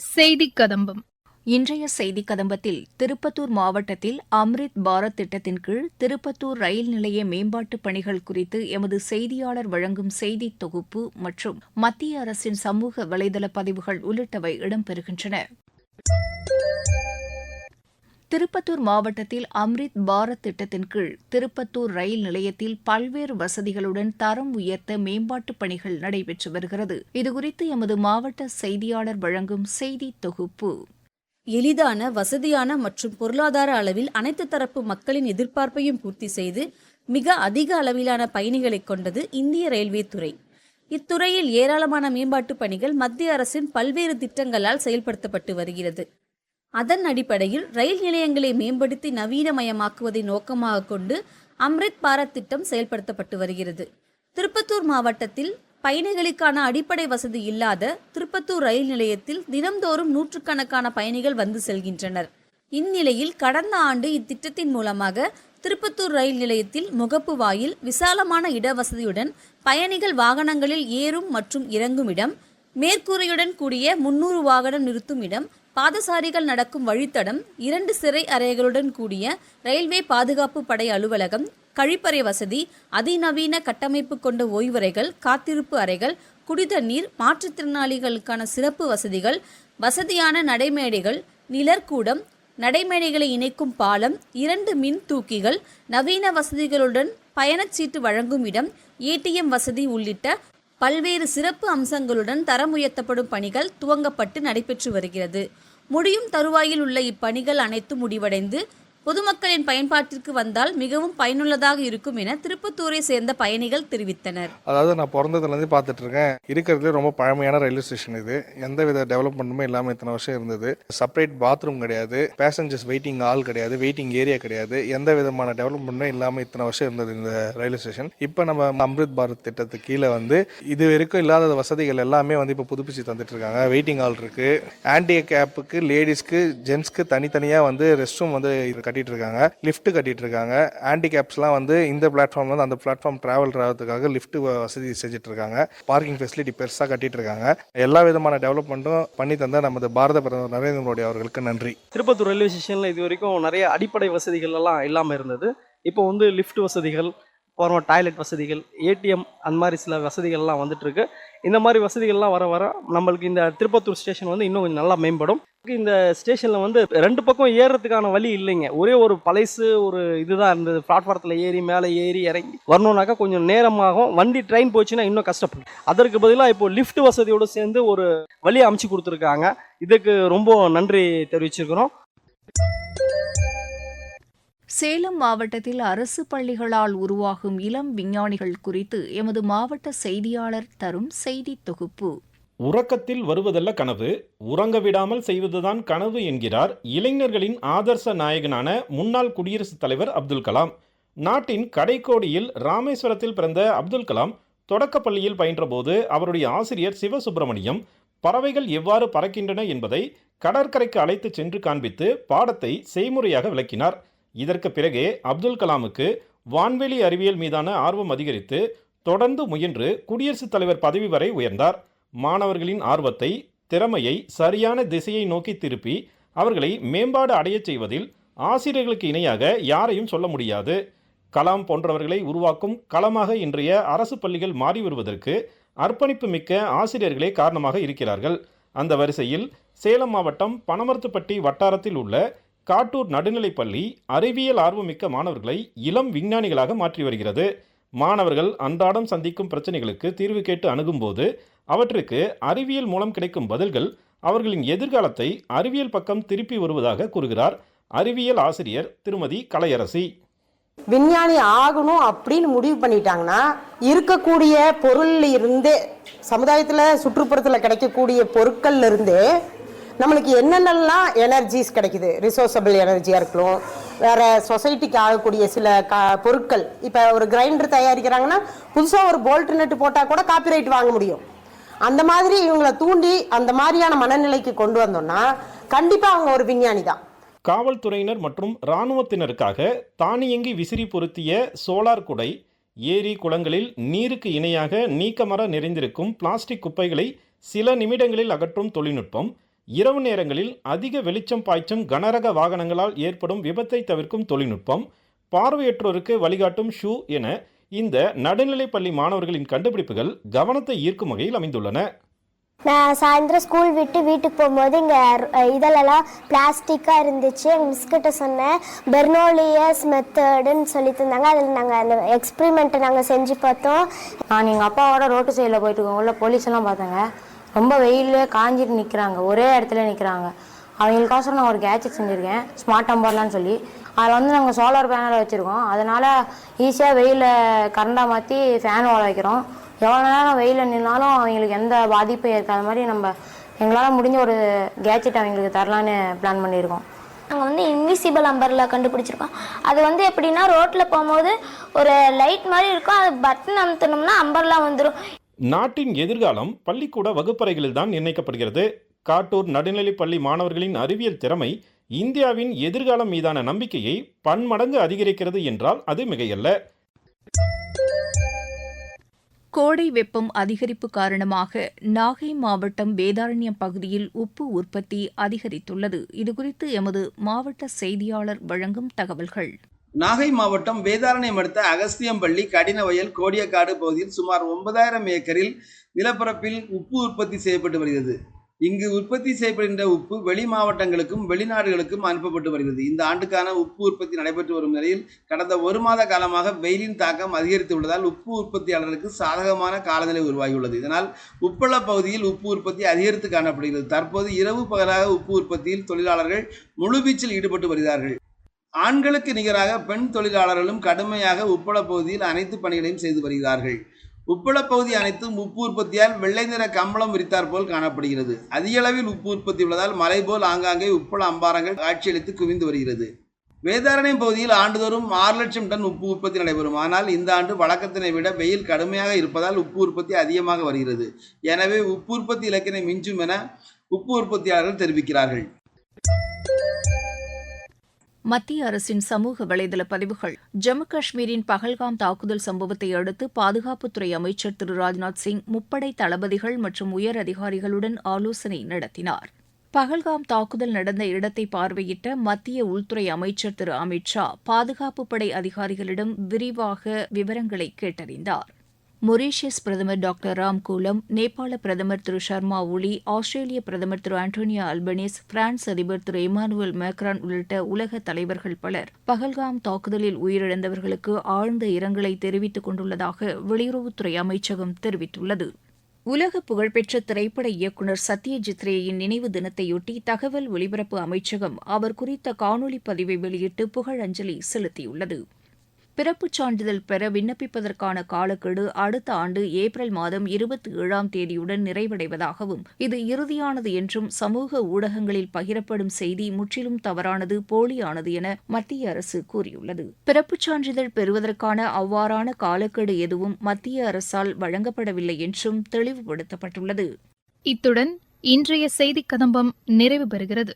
செய்தி கதம்பம் இன்றைய செய்தி கதம்பத்தில் திருப்பத்தூர் மாவட்டத்தில் அம்ரித் பாரத் திட்டத்தின் கீழ் திருப்பத்தூர் ரயில் நிலைய மேம்பாட்டுப் பணிகள் குறித்து எமது செய்தியாளர் வழங்கும் செய்தி தொகுப்பு மற்றும் மத்திய அரசின் சமூக வலைதள பதிவுகள் உள்ளிட்டவை இடம்பெறுகின்றன. திருப்பத்தூர் மாவட்டத்தில் அம்ரித் பாரத் திட்டத்தின் கீழ் திருப்பத்தூர் ரயில் நிலையத்தில் பல்வேறு வசதிகளுடன் தரம் உயர்த்த மேம்பாட்டுப் பணிகள் நடைபெற்று வருகிறது. இதுகுறித்து எமது மாவட்ட செய்தியாளர் வழங்கும் செய்தி தொகுப்பு. எளிதான வசதியான மற்றும் பொருளாதார அளவில் அனைத்து தரப்பு மக்களின் எதிர்பார்ப்பையும் பூர்த்தி செய்து மிக அதிக அளவிலான பயணிகளை கொண்டது இந்திய ரயில்வே துறை. இத்துறையில் ஏராளமான மேம்பாட்டுப் பணிகள் மத்திய அரசின் பல்வேறு திட்டங்களால் செயல்படுத்தப்பட்டு வருகிறது. அதன் அடிப்படையில் ரயில் நிலையங்களை மேம்படுத்தி நவீனமயமாக்குவதை நோக்கமாக கொண்டு அம்ரித் பாரத் திட்டம் செயல்படுத்தப்பட்டு வருகிறது. திருப்பத்தூர் மாவட்டத்தில் பயணிகளுக்கான அடிப்படை வசதி இல்லாத திருப்பத்தூர் ரயில் நிலையத்தில் தினம்தோறும் நூற்றுக்கணக்கான பயணிகள் வந்து செல்கின்றனர். இந்நிலையில் கடந்த ஆண்டு இத்திட்டத்தின் மூலமாக திருப்பத்தூர் ரயில் நிலையத்தில் முகப்பு வாயில் விசாலமான இடவசதியுடன் பயணிகள் வாகனங்களில் ஏறும் மற்றும் இறங்கும் இடம் மேற்கூரையுடன் கூடிய முன்னூறு வாகனம் நிறுத்தும் இடம் பாதசாரிகள் நடக்கும் வழித்தடம் இரண்டு சிறை அறைகளுடன் கூடிய ரயில்வே பாதுகாப்பு படை அலுவலகம் கழிப்பறை வசதி அதிநவீன கட்டமைப்பு கொண்ட ஓய்வறைகள் காத்திருப்பு அறைகள் குடிதண்ணீர் மாற்றுத்திறனாளிகளுக்கான சிறப்பு வசதிகள் வசதியான நடைமேடைகள் நிழற்கூடம் நடைமேடைகளை இணைக்கும் பாலம் இரண்டு மின் தூக்கிகள் நவீன வசதிகளுடன் பயணச்சீட்டு வழங்கும் இடம் ஏடிஎம் வசதி உள்ளிட்ட பல்வேறு சிறப்பு அம்சங்களுடன் தரம் உயர்த்தப்படும் பணிகள் துவங்கப்பட்டு நடைபெற்று வருகிறது. முடியும் தருவாயில் உள்ள இப்பணிகள் அனைத்தும் முடிவடைந்து பொதுமக்களின் பயன்பாட்டிற்கு வந்தால் மிகவும் பயனுள்ளதாக இருக்கும் என திருப்பத்தூரை சேர்ந்த பயணிகள் தெரிவித்தனர். அதாவது நான் பிறந்ததுலேருந்து பார்த்துட்டு இருக்கேன் இருக்கிறதுலே ரொம்ப பழமையான ரயில்வே ஸ்டேஷன் இது. எந்த வித டெவலப்மெண்ட்டுமே இல்லாமல் இத்தனை வருஷம் இருந்தது. செப்பரேட் பாத்ரூம் கிடையாது. பேசஞ்சர்ஸ் வெயிட்டிங் ஹால் கிடையாது. வெயிட்டிங் ஏரியா கிடையாது. எந்த விதமான டெவலப்மெண்ட்டும் இல்லாமல் இத்தனை வருஷம் இருந்தது இந்த ரயில்வே ஸ்டேஷன். இப்போ நம்ம அம்ரித் பாரத் திட்டத்துக்கு கீழே வந்து இது வரைக்கும் இல்லாத வசதிகள் எல்லாமே வந்து இப்போ புதுப்பிச்சு தந்துட்டு இருக்காங்க வெயிட்டிங் ஹால் இருக்கு. ஆன்டி கேப்புக்கு லேடிஸ்க்கு ஜென்ஸ்க்கு தனித்தனியாக வந்து ரெஸ்ட் ரூம் வந்து கட்டிட்டு இருக்காங்க லிஃப்ட் கட்டிட்டு இருக்காங்க ஹேண்டிகேப்ஸ்லாம் வந்து இந்த பிளாட்ஃபார்ம்ல இருந்து அந்த பிளாட்ஃபார்ம் டிராவல் ஆகிறதுக்காக லிஃப்ட் வசதி செஞ்சுட்டு இருக்காங்க பார்க்கிங் ஃபெசிலிட்டி பெருசாக கட்டிட்டு இருக்காங்க எல்லா விதமான டெவலப்மெண்ட்டும் பண்ணி தந்த நமது பாரத பிரதமர் நரேந்திர மோடி அவர்களுக்கு நன்றி. திருப்பத்தூர் ரயில்வே ஸ்டேஷனில் இது வரைக்கும் நிறைய அடிப்படை வசதிகள் எல்லாம் இல்லாமல் இருந்தது. இப்போ வந்து லிஃப்ட் வசதிகள் அப்புறம் டாய்லெட் வசதிகள் ஏடிஎம் அந்த மாதிரி சில வசதிகள்லாம் வந்துட்டு இருக்கு இந்த மாதிரி வசதிகள்லாம் வர வர நம்மளுக்கு இந்த திருப்பத்தூர் ஸ்டேஷன் வந்து இன்னும் கொஞ்சம் நல்லா மேம்படும். இந்த ஸ்டேஷனில் வந்து ரெண்டு பக்கம் ஏறுறதுக்கான வழி இல்லைங்க. ஒரே ஒரு பழசு ஒரு இதுதான் இருந்தது. பிளாட்ஃபாரத்தில் ஏறி மேலே ஏறி இறங்கி வரணுன்னாக்கா கொஞ்சம் நேரமாகும். வண்டி ட்ரெயின் போச்சுன்னா இன்னும் கஷ்டப்படும். அதற்கு பதிலாக இப்போ லிஃப்ட் வசதியோடு சேர்ந்து ஒரு வழி அமைச்சு கொடுத்துருக்காங்க. இதுக்கு ரொம்ப நன்றி தெரிவிச்சிருக்கிறோம். சேலம் மாவட்டத்தில் அரசு பள்ளிகளால் உருவாகும் இளம் விஞ்ஞானிகள் குறித்து எமது மாவட்ட செய்தியாளர் தரும் செய்தி தொகுப்பு. உறக்கத்தில் வருவதல்ல கனவு உறங்க விடாமல் செய்வதுதான் கனவு என்கிறார் இளைஞர்களின் ஆதர்ச நாயகனான முன்னாள் குடியரசுத் தலைவர் அப்துல் கலாம். நாட்டின் கடைக்கோடியில் ராமேஸ்வரத்தில் பிறந்த அப்துல் கலாம் தொடக்கப் பள்ளியில் பயின்றபோது அவருடைய ஆசிரியர் சிவசுப்பிரமணியம் பறவைகள் எவ்வாறு பறக்கின்றன என்பதை கடற்கரைக்கு அழைத்துச் சென்று காண்பித்து பாடத்தை செய்முறையாக விளக்கினார். இதற்கு பிறகே அப்துல் கலாமுக்கு வான்வெளி அறிவியல் மீதான ஆர்வம் அதிகரித்து தொடர்ந்து முயன்று குடியரசுத் தலைவர் பதவி வரை உயர்ந்தார். மாணவர்களின் ஆர்வத்தை திறமையை சரியான திசையை நோக்கி திருப்பி அவர்களை மேம்பாடு அடையச் செய்வதில் ஆசிரியர்களுக்கு இணையாக யாரையும் சொல்ல முடியாது. கலாம் போன்றவர்களை உருவாக்கும் களமாக இன்றைய அரசு பள்ளிகள் மாறி வருவதற்கு அர்ப்பணிப்பு மிக்க ஆசிரியர்களே காரணமாக இருக்கிறார்கள். அந்த வரிசையில் சேலம் மாவட்டம் பனமரத்துப்பட்டி வட்டாரத்தில் உள்ள காட்டூர் நடுநிலைப்பள்ளி அறிவியல் ஆர்வமிக்க மாணவர்களை இளம் விஞ்ஞானிகளாக மாற்றி வருகிறது. மாணவர்கள் அன்றாடம் சந்திக்கும் பிரச்சனைகளுக்கு தீர்வு கேட்டு அணுகும்போது அவற்றுக்கு அறிவியல் மூலம் கிடைக்கும் பதில்கள் அவர்களின் எதிர்காலத்தை அறிவியல் பக்கம் திருப்பி வருவதாக கூறுகிறார் அறிவியல் ஆசிரியர் திருமதி கலையரசி. விஞ்ஞானி ஆகணும் அப்படின்னு முடிவு பண்ணிட்டாங்கன்னா இருக்கக்கூடிய பொருள்ல இருந்தே சமுதாயத்தில் சுற்றுப்புறத்தில் கிடைக்கக்கூடிய பொருட்கள்ல இருந்தே நம்மளுக்கு என்னென்னலாம் எனர்ஜிஸ் கிடைக்குது? ரிசோர்சபிள் எனர்ஜியாக இருக்கணும் வேறு சொசைட்டிக்கு ஆகக்கூடிய சில க பொருட்கள். இப்போ ஒரு கிரைண்டர் தயாரிக்கிறாங்கன்னா புதுசாக ஒரு போல்ட் நட்டு போட்டால் கூட காப்பிரைட் வாங்க முடியும். அந்த மாதிரி இவங்களை தூண்டி அந்த மாதிரியான மனநிலைக்கு கொண்டு வந்தோம்னா கண்டிப்பாக அவங்க ஒரு விஞ்ஞானி தான். காவல்துறையினர் மற்றும் இராணுவத்தினருக்காக தானியங்கி விசிறி பொருத்திய சோலார் குடை ஏரி குளங்களில் நீருக்கு இணையாக நீக்கமர நிறைந்திருக்கும் பிளாஸ்டிக் குப்பைகளை சில நிமிடங்களில் அகற்றும் தொழில்நுட்பம் இரவு நேரங்களில் அதிக வெளிச்சம் பாய்ச்சும் கனரக வாகனங்களால் ஏற்படும் விபத்தை தவிர்க்கும் தொழில்நுட்பம் பார்வையற்றோருக்கு வழிகாட்டும் ஷூ என இந்த நடுநிலைப் பள்ளி மாணவர்களின் கண்டுபிடிப்புகள் கவனத்தை ஈர்க்கும் வகையில் அமைந்துள்ளன. நான் சாயந்தரம் ஸ்கூல் விட்டு வீட்டுக்கு போகும்போது இங்கே இதெல்லாம் பிளாஸ்டிக்காக இருந்துச்சு. எங்கள் மிஸ்கிட்ட சொன்னேன். பெர்னோலியஸ் மெத்தடுன்னு சொல்லி தந்தாங்க அதில் நாங்கள் அந்த எக்ஸ்பிரிமெண்ட்டை நாங்கள் செஞ்சு பார்த்தோம். நான் எங்கள் அப்பாவோட ரோட்டு சைடில் போயிட்டு இருக்கோங்கள போலீஸ் எல்லாம் பார்த்தேங்க. ரொம்ப வெயிலே காஞ்சிட்டு நிற்கிறாங்க ஒரே இடத்துல நிற்கிறாங்க அவங்களுக்கோசரம் நான் ஒரு கேட்ஜெட் செஞ்சுருக்கேன். ஸ்மார்ட் அம்பர்லான்னு சொல்லி. அதில் வந்து நாங்கள் சோலார் பேனலை வச்சுருக்கோம். அதனால் ஈஸியாக வெயிலில் கரண்டாக மாற்றி ஃபேன் ஓட வைக்கிறோம். எவ்வளோ நேரம் வெயிலில் நின்னாலும் அவங்களுக்கு எந்த பாதிப்பும் இருக்காத மாதிரி நம்ம எங்களால் முடிஞ்ச ஒரு கேட்ஜெட் அவங்களுக்கு தரலான்னு பிளான் பண்ணியிருக்கோம். நாங்கள் வந்து இன்விசிபிள் அம்பர்லா கண்டுபிடிச்சிருக்கோம். அது வந்து எப்படின்னா ரோட்டில் போகும்போது ஒரு லைட் மாதிரி இருக்கும். அது பட்டன் அமுத்தினோம்னா அம்பர்லாம் வந்துடும் நாட்டின் எதிர்காலம் பள்ளிக்கூட வகுப்பறைகளில் தான் நிர்ணயிக்கப்படுகிறது. காட்டூர் நடுநிலைப் பள்ளி மாணவர்களின் அறிவியல் திறமை இந்தியாவின் எதிர்காலம் மீதான நம்பிக்கையை பன்மடங்கு அதிகரிக்கிறது என்றால் அது மிகையல்ல. கோடை வெப்பம் அதிகரிப்பு காரணமாக நாகை மாவட்டம் வேதாரண்யம் பகுதியில் உப்பு உற்பத்தி அதிகரித்துள்ளது. இதுகுறித்து எமது மாவட்ட செய்தியாளர் வழங்கும் தகவல்கள். நாகை மாவட்டம் வேதாரண்யம் அடுத்த அகஸ்தியம்பள்ளி கடின வயல் கோடியக்காடு பகுதியில் சுமார் ஒன்பதாயிரம் ஏக்கரில் நிலப்பரப்பில் உப்பு உற்பத்தி செய்யப்பட்டு வருகிறது. இங்கு உற்பத்தி செய்யப்படுகின்ற உப்பு வெளி மாவட்டங்களுக்கும் வெளிநாடுகளுக்கும் அனுப்பப்பட்டு வருகிறது. இந்த ஆண்டுக்கான உப்பு உற்பத்தி நடைபெற்று வரும் நிலையில் கடந்த ஒரு மாத காலமாக வெயிலின் தாக்கம் அதிகரித்து உள்ளதால் உப்பு உற்பத்தியாளருக்கு சாதகமான காலநிலை உருவாகியுள்ளது. இதனால் உப்பள பகுதியில் உப்பு உற்பத்தி அதிகரித்து காணப்படுகிறது. தற்போது இரவு பகலாக உப்பு உற்பத்தியில் தொழிலாளர்கள் முழுவீச்சில் ஈடுபட்டு வருகிறார்கள். ஆண்களுக்கு நிகராக பெண் தொழிலாளர்களும் கடுமையாக உப்பள பகுதியில் அனைத்து பணிகளையும் செய்து வருகிறார்கள். உப்பள பகுதி அனைத்தும் உப்பு உற்பத்தியால் வெள்ளை நிற கம்பளம் விரித்தார் போல் காணப்படுகிறது. அதிக அளவில் உப்பு உற்பத்தி உள்ளதால் மலை போல் ஆங்காங்கே உப்பள அம்பாரங்கள் காட்சியளித்து குவிந்து வருகிறது. வேதாரண்யம் பகுதியில் ஆண்டுதோறும் ஆறு லட்சம் டன் உப்பு உற்பத்தி நடைபெறும். ஆனால் இந்த ஆண்டு வழக்கத்தினை விட வெயில் கடுமையாக இருப்பதால் உப்பு உற்பத்தி அதிகமாக வருகிறது. எனவே உப்பு உற்பத்தி இலக்கினை மிஞ்சும் என உப்பு உற்பத்தியாளர்கள் தெரிவிக்கிறார்கள். மத்திய அரசின் சமூக வலைதள பதிவுகள். ஜம்மு காஷ்மீரின் பகல்காம் தாக்குதல் சம்பவத்தை அடுத்து பாதுகாப்புத்துறை அமைச்சர் திரு ராஜ்நாத் சிங் முப்படை தளபதிகள் மற்றும் உயர் அதிகாரிகளுடன் ஆலோசனை நடத்தினார். பகல்காம் தாக்குதல் நடந்த இடத்தை பார்வையிட்ட மத்திய உள்துறை அமைச்சர் திரு அமித் ஷா பாதுகாப்பு படை அதிகாரிகளிடம் விரிவாக விவரங்களை கேட்டறிந்தார். மொரீஷியஸ் பிரதமர் டாக்டர் ராம் கூலம் நேபாள பிரதமர் திரு ஷர்மா ஒலி ஆஸ்திரேலிய பிரதமர் திரு ஆண்டோனியா அல்பனீஸ் பிரான்ஸ் அதிபர் திரு இமானுவேல் மேக்ரான் உள்ளிட்ட உலக தலைவர்கள் பலர் பகல்காம் தாக்குதலில் உயிரிழந்தவர்களுக்கு ஆழ்ந்த இரங்கலை தெரிவித்துக் கொண்டுள்ளதாக வெளியுறவுத்துறை அமைச்சகம் தெரிவித்துள்ளது. உலக புகழ்பெற்ற திரைப்பட இயக்குநர் சத்யஜித் ரேயின் நினைவு தினத்தையொட்டி தகவல் ஒலிபரப்பு அமைச்சகம் அவர் குறித்த காணொலி பதிவை வெளியிட்டு புகழஞ்சலி செலுத்தியுள்ளது. பிறப்புச் சான்றிதழ் பெற விண்ணப்பிப்பதற்கான காலக்கெடு அடுத்த ஆண்டு ஏப்ரல் மாதம் இருபத்தி ஏழாம் தேதியுடன் நிறைவடைவதாகவும் இது இறுதியானது என்றும் சமூக ஊடகங்களில் பகிரப்படும் செய்தி முற்றிலும் தவறானது போலியானது என மத்திய அரசு கூறியுள்ளது. பிறப்புச் சான்றிதழ் பெறுவதற்கான அவ்வாறான காலக்கெடு எதுவும் மத்திய அரசால் வழங்கப்படவில்லை என்றும் தெளிவுபடுத்தப்பட்டுள்ளது. இத்துடன் இன்றைய செய்திக் கதம்பம் நிறைவு பெறுகிறது.